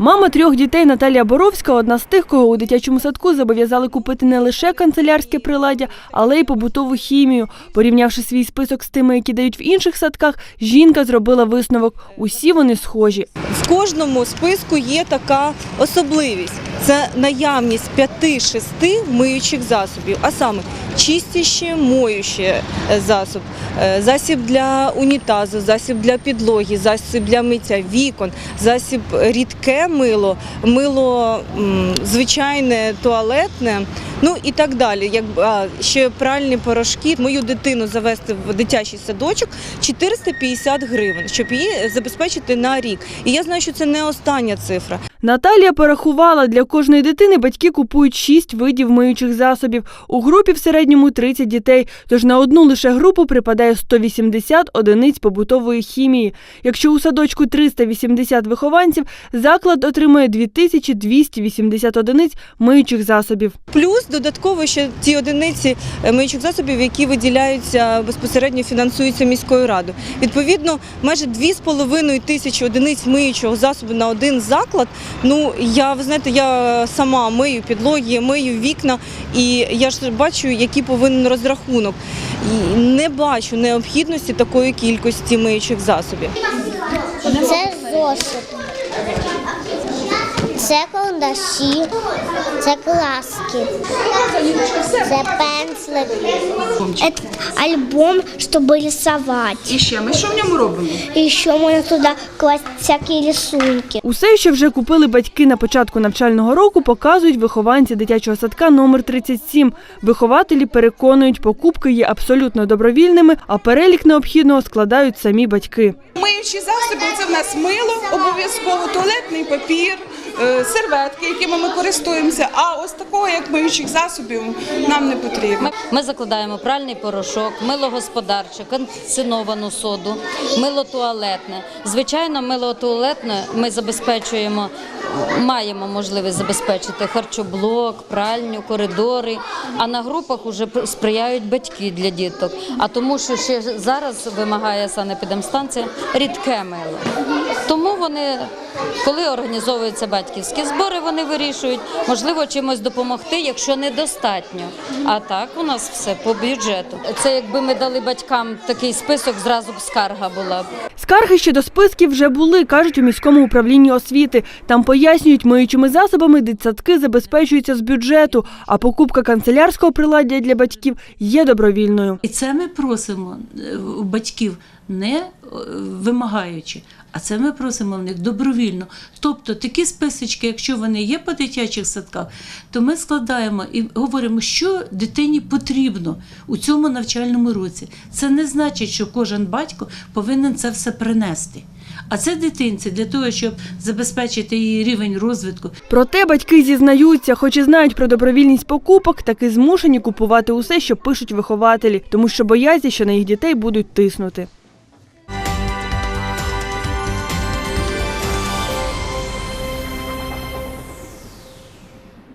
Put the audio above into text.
Мама трьох дітей Наталія Боровська одна з тих, кого у дитячому садку зобов'язали купити не лише канцелярське приладдя, але й побутову хімію. Порівнявши свій список з тими, які дають в інших садках, жінка зробила висновок. Усі вони схожі. В кожному списку є така особливість. Це наявність 5-6 миючих засобів, а саме чистяще, моюще е, засоб, е, засіб для унітазу, засіб для підлоги, засіб для миття вікон, засіб рідке мило, мило звичайне туалетне. Ну і так далі. Як ще пральні порошки, мою дитину завести в дитячий садочок 450 гривень, щоб її забезпечити на рік. І я знаю, що це не остання цифра. Наталія порахувала, для кожної дитини батьки купують 6 видів миючих засобів. У групі в середньому 30 дітей, тож на одну лише групу припадає 180 одиниць побутової хімії. Якщо у садочку 380 вихованців, заклад отримує 2280 одиниць миючих засобів. Плюс додатково ще ті одиниці е, миючих засобів, які виділяються безпосередньо фінансуються міською радою. Відповідно, майже 2,5 тисячі одиниць миючого засобу на один заклад. Ну я ви знаєте, я сама мию підлоги, мию вікна, і я ж бачу, який повинен розрахунок. І не бачу необхідності такої кількості миючих засобів. Це зошит. Це карандаші, це краски, це пензлики. Це альбом, щоб рисувати. І ще ми що в ньому робимо? І ще можна туди класти всякі рисунки. Усе, що вже купили батьки на початку навчального року, показують вихованці дитячого садка номер 37. Вихователі переконують, покупки є абсолютно добровільними, а перелік необхідного складають самі батьки. Миючі засоби це в нас мило, обов'язково туалетний папір, серветки, якими ми користуємося. А ось такого, як миючих засобів, нам не потрібно. Ми закладаємо пральний порошок, мило господарче, конциновану соду, мило туалетне. Звичайно, мило туалетне ми забезпечуємо, маємо можливість забезпечити харчоблок, пральню, коридори. А на групах вже сприяють батьки для діток. А тому, що ще зараз вимагає санепідемстанція рідке мило. Тому вони, коли організовуються батьківські збори, вони вирішують, можливо, чимось допомогти, якщо недостатньо. А так у нас все по бюджету. Це якби ми дали батькам такий список, зразу б скарга була. Скарги щодо списків вже були, кажуть у міському управлінні освіти. Там пояснюють, миючими засобами дитсадки забезпечуються з бюджету, а покупка канцелярського приладдя для батьків є добровільною. І це ми просимо е, батьків не е, вимагаючи, а це ми просимо в них добровільно. Тобто такі списочки, якщо вони є по дитячих садках, то ми складаємо і говоримо, що дитині потрібно у цьому навчальному році. Це не значить, що кожен батько повинен це все принести. А це дитинці для того, щоб забезпечити її рівень розвитку, Проте батьки зізнаються, хоч і знають про добровільність покупок, таки змушені купувати усе, що пишуть вихователі, тому що бояться, що на їх дітей будуть тиснути.